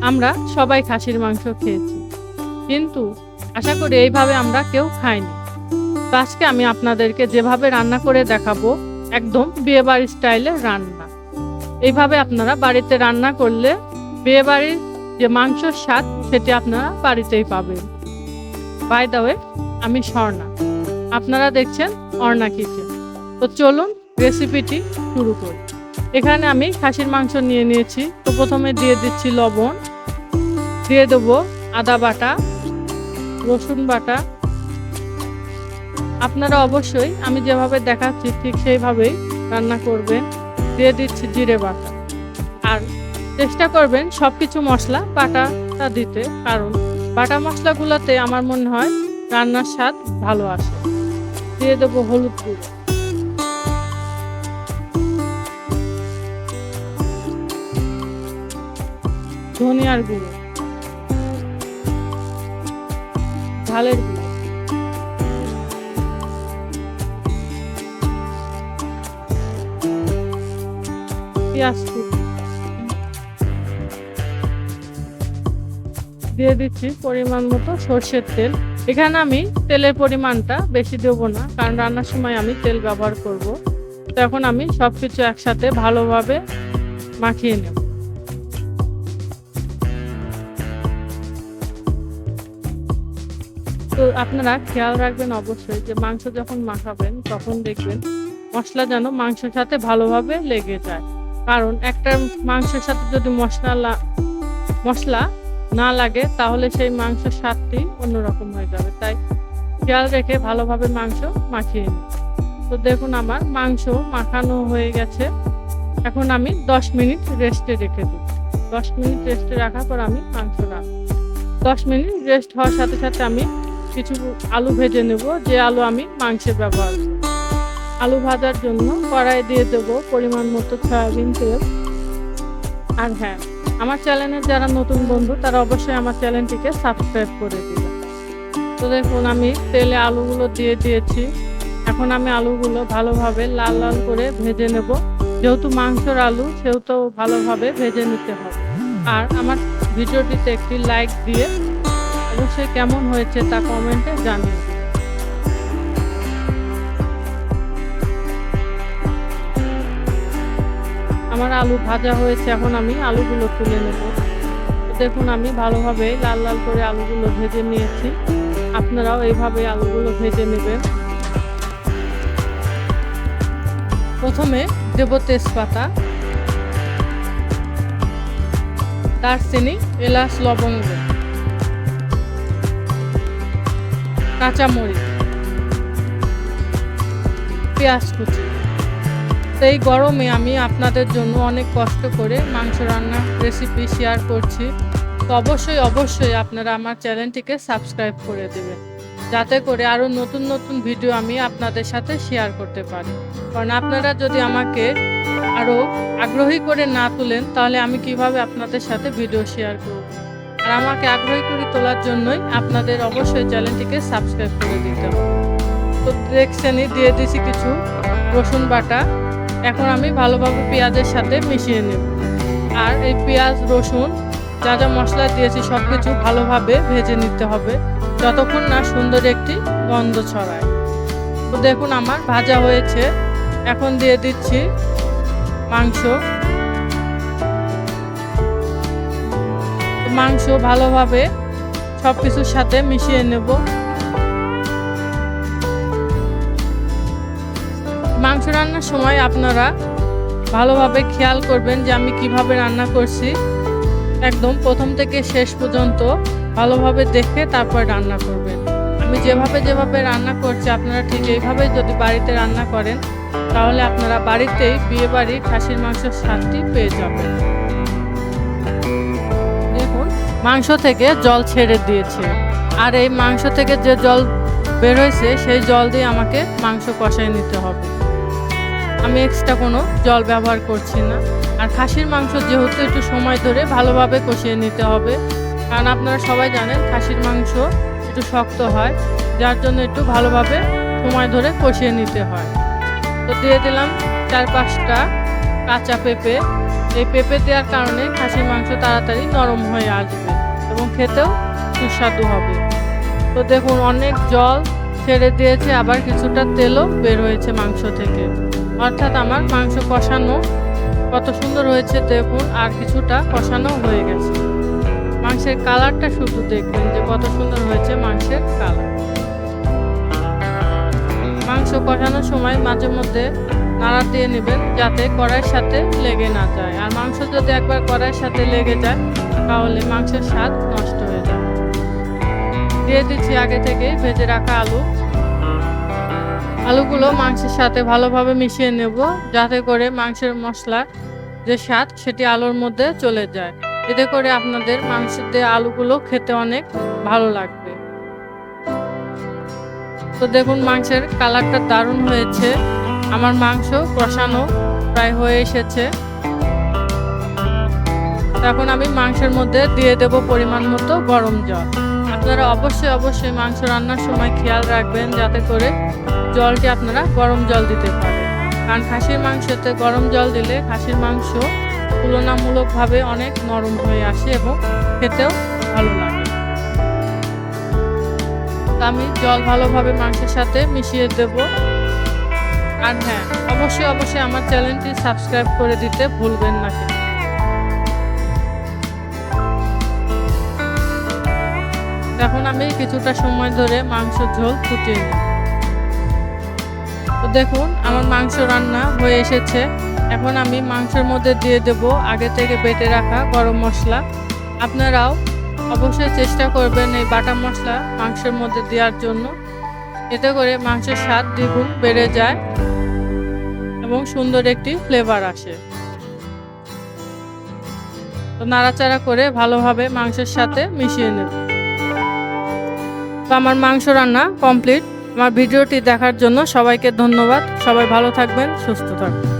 আমরা সবাই খাসির মাংস খেয়েছি। কিন্তু আশা করি এইভাবে আমরা কেউ খাইনি। তো আজকে আমি আপনাদেরকে যেভাবে রান্না করে দেখাবো, একদম বিয়েবাড়ির স্টাইলের রান্না। এইভাবে আপনারা বাড়িতে রান্না করলে বিয়েবাড়ির যে মাংসর স্বাদ সেটি আপনারা বাড়িতেই পাবেন। বাই দ্য ওয়ে আমি স্বর্ণা। আপনারা দেখছেন অর্ণা কিচেন। তো চলুন রেসিপিটি শুরু করি। এখানে আমি খাসির মাংস নিয়ে নিয়েছি। তো প্রথমে দিয়ে দিচ্ছি লবণ। দিয়ে দেবো আদা বাটা, রসুন বাটা। আপনারা অবশ্যই, আমি যেভাবে দেখাচ্ছি ঠিক সেইভাবেই রান্না করবেন। দিয়ে দিচ্ছি জিরে বাটা। আর চেষ্টা করবেন সব কিছু মশলা, বাটাটা দিতে। কারণ বাটা মশলাগুলোতে আমার মনে হয় রান্নার স্বাদ ভালো আসে। দিয়ে দেবো হলুদ গুঁড়ো। ধনিয়ার গুঁড়ো। গুঁড়ো দিয়ে দিচ্ছি পরিমাণ মতো সর্ষের তেল। এখানে আমি তেলের পরিমাণটা বেশি দেবো না, কারণ রান্নার সময় আমি তেল ব্যবহার করব। তখন আমি সব কিছু একসাথে ভালোভাবে মাখিয়ে নেব। তো আপনারা খেয়াল রাখবেন অবশ্যই যে মাংস যখন মাখাবেন, তখন দেখবেন মশলা যেন মাংসের সাথে ভালোভাবে লেগে যায়। কারণ একটা মাংসের সাথে যদি মশলা মশলা না লাগে, তাহলে সেই মাংসের স্বাদটি অন্যরকম হয়ে যাবে। তাই খেয়াল রেখে ভালোভাবে মাংস মাখিয়ে নিই তো দেখুন আমার মাংস মাখানো হয়ে গেছে। এখন আমি দশ মিনিট রেস্টে রেখে দিই দশ মিনিট রেস্টে রাখার পর আমি মাংস রাখব দশ মিনিট রেস্ট হওয়ার সাথে সাথে আমি কিছু আলু ভেজে নেব, যে আলু আমি মাংসে ব্যবহার আলু ভাজার জন্য কড়াই দিয়ে দেবো পরিমাণ মতো সয়াবিন তেল। আর হ্যাঁ আমার চ্যানেলের যারা নতুন বন্ধু, তারা অবশ্যই আমার চ্যানেলটিকে সাবস্ক্রাইব করে দিবে। তো দেখুন, আমি তেলে আলুগুলো দিয়ে দিয়েছি। এখন আমি আলুগুলো ভালোভাবে লাল লাল করে ভেজে নেব। যেহেতু মাংসর আলু, সেহেতু ভালোভাবে ভেজে নিতে হবে। আর আমার ভিডিওটিতে একটি লাইক দিয়ে অবশ্যই কেমন হয়েছে তা কমেন্টে জানিয়ে আমার আলু ভাজা হয়েছে, এখন আমি আলুগুলো তুলে নেব। দেখুন, আমি ভালোভাবে লাল লাল করে আলুগুলো ভেজে নিয়েছি। আপনারাও এইভাবে আলুগুলো ভেজে নেবেন। প্রথমে দেব তেজপাতা, দারচিনি, এলাচ, লবঙ্গ। কাঁচামরিচ, পেঁয়াজ কুচি। এই গরমে আমি আপনাদের জন্য অনেক কষ্ট করে মাংস রান্না রেসিপি শেয়ার করছি। তো অবশ্যই অবশ্যই আপনারা আমার চ্যানেলটিকে সাবস্ক্রাইব করে দেবেন। যাতে করে আরও নতুন নতুন ভিডিও আমি আপনাদের সাথে শেয়ার করতে পারি। কারণ আপনারা যদি আমাকে আরও আগ্রহী করে না তুলেন, তাহলে আমি কীভাবে আপনাদের সাথে ভিডিও শেয়ার করব? আর আমাকে আগ্রহী করে তোলার জন্যই আপনাদের অবশ্যই চ্যানেলটিকে সাবস্ক্রাইব করে দিতে হবে। তো দেখছেনই দিয়ে দিছি কিছু রসুন বাটা। এখন আমি ভালোভাবে পেঁয়াজের সাথে মিশিয়ে নেব। আর এই পেঁয়াজ, রসুন, যা যা মশলা দিয়েছি সব কিছু ভালোভাবে ভেজে নিতে হবে। যতক্ষণ না সুন্দর একটি গন্ধ ছড়ায়। তো দেখুন আমার ভাজা হয়েছে। এখন দিয়ে দিচ্ছি মাংস। মাংস ভালোভাবে সব কিছুর সাথে মিশিয়ে নেব। মাংস রান্নার সময় আপনারা ভালোভাবে খেয়াল করবেন যে আমি কীভাবে রান্না করছি। একদম প্রথম থেকে শেষ পর্যন্ত ভালোভাবে দেখে তারপর রান্না করবেন। আমি যেভাবে যেভাবে রান্না করছি, আপনারা ঠিক এইভাবে যদি বাড়িতে রান্না করেন, তাহলে আপনারা বাড়িতেই বিয়ে বাড়ির খাসির মাংসের স্বাদটি পেয়ে যাবেন। মাংস থেকে জল ছেড়ে দিয়েছে। আর এই মাংস থেকে যে জল বের হয়েছে, সেই জল দিয়ে আমাকে মাংস কষায় নিতে হবে। আমি এক্সট্রা কোনো জল ব্যবহার করছি না। আর খাসির মাংস যেহেতু একটু সময় ধরে ভালোভাবে কষিয়ে নিতে হবে। কারণ আপনারা সবাই জানেন, খাসির মাংস একটু শক্ত হয়, যার জন্য একটু ভালোভাবে সময় ধরে কষিয়ে নিতে হয়। তো দিয়ে দিলাম চার পাঁচটা কাঁচা পেঁপে। এই পেঁপে দেওয়ার কারণে খাসির মাংস তাড়াতাড়ি নরম হয়ে আসবে। খেতেও সুস্বাদু হবে। তো দেখুন, অনেক জল ছেড়ে দিয়েছে, আবার কিছুটা তেলও বের হয়েছে মাংস থেকে। অর্থাৎ আমার মাংস কষানো কত সুন্দর হয়েছে, দেখুন, আর কিছুটা কষানো হয়ে গেছে। মাংসের কালারটা শুধু দেখবেন যে কত সুন্দর হয়েছে মাংসের কালার। মাংস কষানোর সময় মাঝে মধ্যে নাড়া দিয়ে নেবেন, যাতে কড়াইয়ের সাথে লেগে না যায়। আর মাংস যদি একবার কড়াইয়ের সাথে লেগে যায় তাহলে মাংসের স্বাদ নষ্ট হয়ে যায় দিয়ে দিচ্ছি আগে থেকে ভেজে রাখা আলু। আলুগুলো মাংসের সাথে ভালোভাবে মিশিয়ে নেব যাতে করে মাংসের মশলা যে স্বাদ সেটি আলুর মধ্যে চলে যায়। এতে করে আপনাদের মাংসের দিয়ে আলুগুলো খেতে অনেক ভালো লাগবে। তো দেখুন মাংসের কালারটা দারুণ হয়েছে। আমার মাংস কষানো প্রায় হয়ে এসেছে। এখন আমি মাংসের মধ্যে দিয়ে দেব পরিমাণ মতো গরম জল। আপনারা অবশ্যই অবশ্যই মাংস রান্নার সময় খেয়াল রাখবেন যাতে করে জলটি আপনারা গরম জল দিতে পারেন। কারণ খাসির মাংসতে গরম জল দিলে খাসির মাংস তুলনামূলকভাবে অনেক নরম হয়ে আসে এবং খেতেও ভালো লাগে। আমি জল ভালোভাবে মাংসের সাথে মিশিয়ে দেব। আর হ্যাঁ অবশ্যই অবশ্যই আমার চ্যানেলটি সাবস্ক্রাইব করে দিতে ভুলবেন না কিন্তু। এখন আমি কিছুটা সময় ধরে মাংস ঝোল ফুটিয়ে নিই। তো দেখুন, আমার মাংস রান্না হয়ে এসেছে। এখন আমি মাংসের মধ্যে দিয়ে দেব আগে থেকে বেটে রাখা গরম মশলা। আপনারাও অবশ্যই চেষ্টা করবেন এই বাটা মশলা মাংসের মধ্যে দেওয়ার জন্য। এতে করে মাংসের স্বাদ দ্বিগুণ বেড়ে যায় এবং সুন্দর একটি ফ্লেভার আসে। তো নাড়াচাড়া করে ভালোভাবে মাংসের সাথে মিশিয়ে নেব। তো আমার মাংস রান্না কমপ্লিট। আমার ভিডিওটি দেখার জন্য সবাইকে ধন্যবাদ। সবাই ভালো থাকবেন, সুস্থ থাকবেন।